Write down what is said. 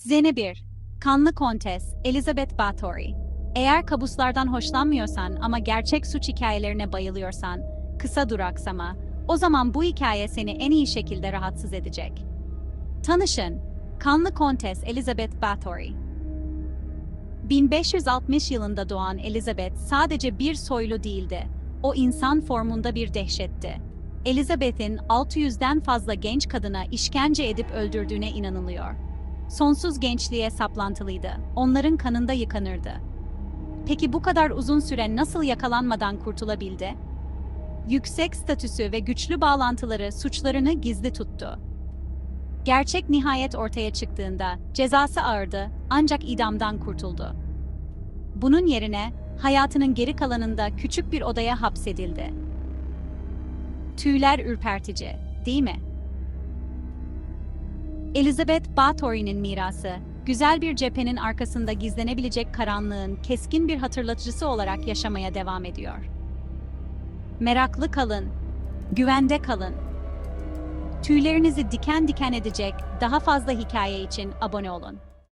Zene 1. Kanlı Kontes, Elizabeth Bathory. Eğer kabuslardan hoşlanmıyorsan ama gerçek suç hikayelerine bayılıyorsan, kısa duraksama, o zaman bu hikaye seni en iyi şekilde rahatsız edecek. Tanışın, Kanlı Kontes Elizabeth Bathory. 1560 yılında doğan Elizabeth sadece bir soylu değildi. O insan formunda bir dehşetti. Elizabeth'in 600'den fazla genç kadına işkence edip öldürdüğüne inanılıyor. Sonsuz gençliğe saplantılıydı. Onların kanında yıkanırdı. Peki bu kadar uzun süre nasıl yakalanmadan kurtulabildi? Yüksek statüsü ve güçlü bağlantıları suçlarını gizli tuttu. Gerçek nihayet ortaya çıktığında cezası ağırdı ancak idamdan kurtuldu. Bunun yerine hayatının geri kalanında küçük bir odaya hapsedildi. Tüyler ürpertici, değil mi? Elizabeth Bathory'nin mirası, güzel bir cephenin arkasında gizlenebilecek karanlığın keskin bir hatırlatıcısı olarak yaşamaya devam ediyor. Meraklı kalın, güvende kalın. Tüylerinizi diken diken edecek daha fazla hikaye için abone olun.